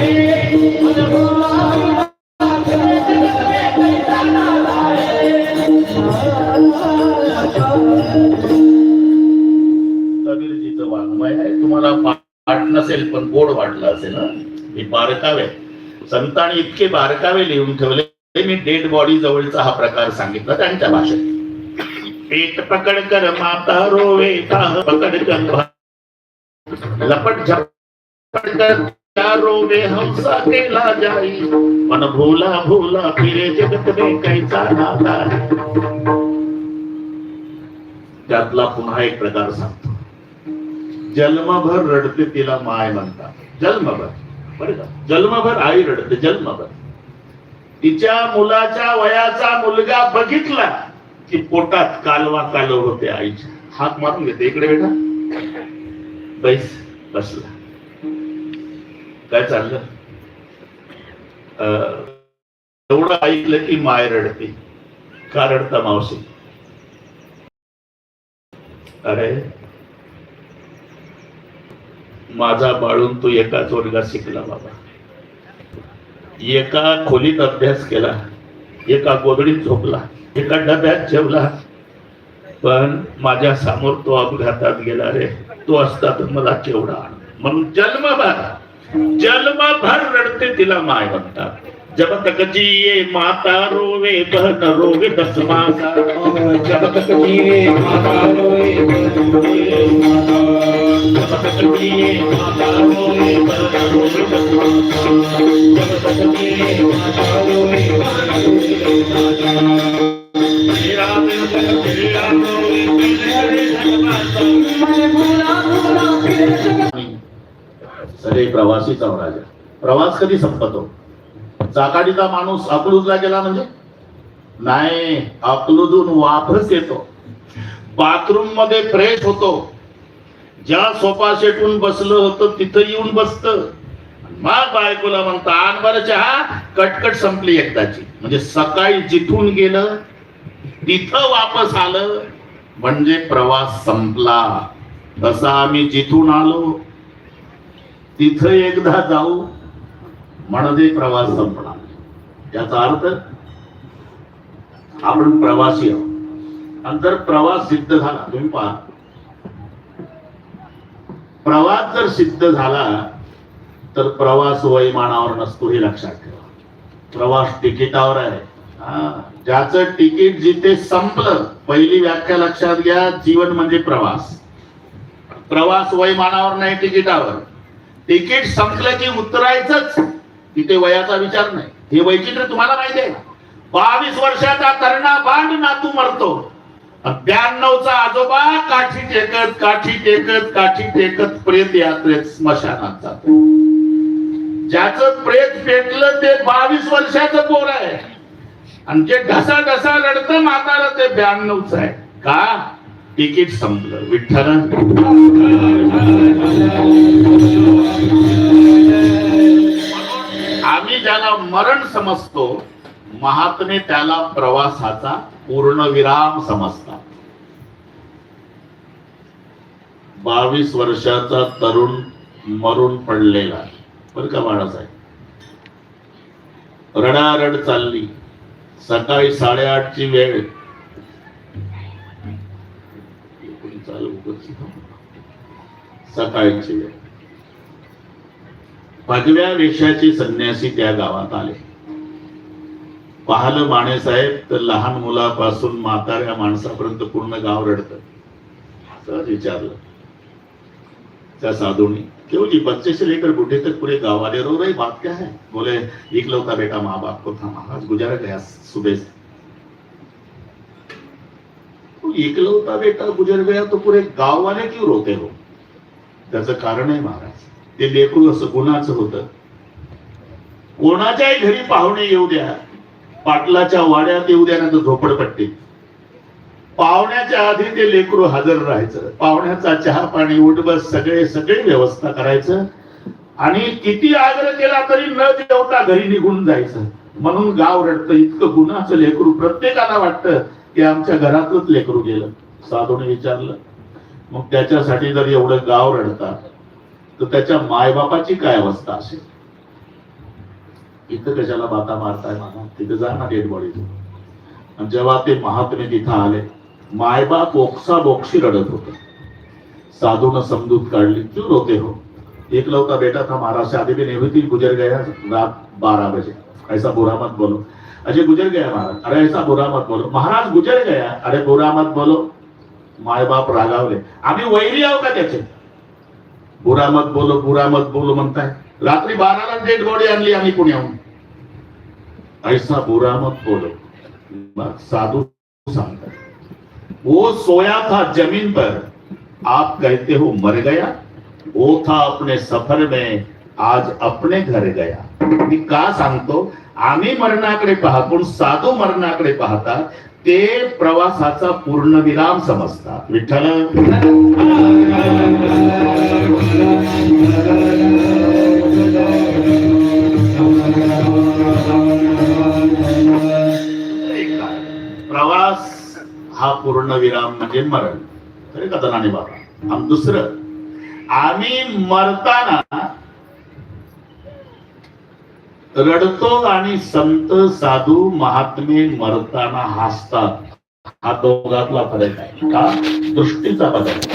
Hey! पाठ नसेल पण गोड वाटलं असेल ना हे बारकावे. संतांनी इतके बारकावे लिहून ठेवले मी डेड बॉडी जवळचा हा प्रकार सांगितला त्यांच्या भाषेत. पेट पकड कर माता रोवे ताह पकड कर. लपट झपट कर रोवे हंसा केला जाई. मन भूला भूला फिरे जगत में कैसा नाता. त्यातला पुन्हा एक प्रकार सांगतो. जन्मभर रडते तिला माय म्हणतात जन्मभर. बरं का? जन्मभर आई रडते जन्मभर. तिच्या मुलाच्या वयाचा मुलगा बघितला की पोटात कालवा कालव होते आईच्या हात मारून घेते इकडे बेटा बैस बसला. काय चाललं? अं, एवढं ऐकलं की माय रडते. का रडता मावशी? अरे माझा बाळून तो एकाच वर्गात शिकला बाबा. एका खोलीत अभ्यास केला एका गोदडीत झोपला एका डब्यात जेवला. पण माझ्यासमोर तो अपघातात गेला रे. तो असता तर मला केवढा आनंद. म्हणून जन्मभर जन्मभर रडते तिला माय म्हणतात. जब तक जिये माता रोवे बहन रोवे दस मासा जब तक जिए माता माता। जब तक जिये माता रोवे बहन रोवे दस मासा जब तक जिए माता बहन माता। दिल तेरा रोवे तेरे जगमाता मन भूला भूला फिर जगत सगळे प्रवासीचा राजा। प्रवास कधी संपतो? चाकाडीचा माणूस अकलूजला गेला म्हणजे? नाही अकलूजून वापस येतो. बाथरूममध्ये फ्रेश होतो. ज्या सोफा सेटून बसलं होतं तिथं येऊन बसत. मग बायकोला म्हणता आणबर चहा कटकट संपली एकदाची. म्हणजे सकाळी जिथून गेलं तिथं वापस आलं. म्हणजे प्रवास संपला. तसा आम्ही जिथून आलो तिथं एकदा जाऊ. म्हणजे प्रवास संपणार. याचा अर्थ आपण प्रवासी आहोत. आणि जर प्रवास सिद्ध झाला तुम्ही पहा. प्रवास जर सिद्ध झाला तर प्रवास वैमानावर नसतो हे लक्षात ठेवा. प्रवास तिकिटावर आहे. हा. ज्याचं तिकीट जिथे संपलं पहिली व्याख्या लक्षात घ्या जीवन म्हणजे प्रवास. प्रवास वैमानावर नाही तिकिटावर. तिकीट संपलं की उतरायचंच. तिथे वयाचा विचार नाही. हे वैचित्र्य तुम्हाला माहिती आहे बावीस वर्षाचा तरणा बांड नातू मरतो. ब्याण्णवचा आजोबा काठी टेकत काठी टेकत काठी टेकत प्रेत यात्रेत स्मशानात जातो. ज्याचं प्रेत पेटलं ते बावीस वर्षाचं पोर आहे. आणि जे ढसा ढसा रडत माताला ते ब्याण्णवच आहे. का? तिकीट संपलं. विठ्ठल आम्ही ज्याला मरण समजतो महात्मे त्याला प्रवासाचा पूर्णविराम समजतात. बावीस वर्षाचा तरुण मरून पडलेला बर का बाळासाहेब? रडारड चालली. सकाळी साडेआठची वेळ. सकाळची वेळ. भगव्या वेशाची संन्यासी त्या गावात आले. पाहलं माणेसाहेब तर लहान मुलापासून म्हाताऱ्या माणसापर्यंत पूर्ण गाव रडत. सहज विचारलं. त्या साधूनी क्यों जी बच्चे से लेकर बूढ़े तक पूरे गाँव वाले रो रहे बात क्या है? बोले इकलौता बेटा माँ बाप को था महाराज गुजारा गया सुबह से तो इकलौता बेटा गुजर गया तो पूरे गाँव वाले क्यों रोते हो? त्याचं कारण आहे महाराज ते लेकरू असं कोणाचं होतं? कोणाच्याही घरी पाहुणे येऊ द्या पाटलाच्या वाड्यात येऊ द्या ना तर झोपडपट्टी. पाहुण्याच्या आधी ते लेकरू हजर राहायचं. पाहुण्याचा चहा पाणी उठबस सगळे सगळे व्यवस्था करायचं. आणि किती आग्रह केला तरी न जेवता घरी निघून जायचं. म्हणून गाव रडतं. इतकं गुन्हाचं लेकरू प्रत्येकाला वाटतं की आमच्या घरातच लेकरू गेलं. साधूने विचारलं. मग त्याच्यासाठी जर एवढं गाव रडतात तर त्याच्या मायबापाची काय अवस्था असेल? इथं कशाला बाता मारताय मला तिथं जा ना डेड बॉडी आणि जेव्हा ते महात्मे तिथं आले मायबाप ओक्सा बोक्षी रडत होते. साधून समजूत काढली क्यों रोते हो? होता बेटा था महाराष्ट्र शादी भी नहीं हुई थी गुजर गया रात बारह बजे। ऐसा बुरा मत बोलो। अजय गुजर गया महाराज? अरे ऐसा बुरा मत बोलो। महाराज गुजर गया अरे बुरा मत बोलो। मायबाप रागावले। आम्ही वैरी आहो का त्याचे? बुरा मत बोलो बुरा मत बोलो म्हणताय. रात्री बाराला डेड बॉडी आणली आम्ही पुण्याहून. ऐसा बुरा मत बोलो साधू सांगता वो सोया था जमीन पर आप कहते हो मर गया? वो था अपने सफर में आज अपने घर गया। मी का सांगतो? आम्ही मरणाकडे पाहत पण साधू मरणाकडे पाहतात ते प्रवासाचा पूर्ण विराम समजतात. विठ्ठल. प्रवास हा पूर्ण विराम म्हणजे मरण. खरे कथनाने बाबा? आम दुसरं. आम्ही मरताना रडतो आणि संत साधू महात्मे मरताना हसतात. हा दोघातला फरक आहे. का? दृष्टीचा फरक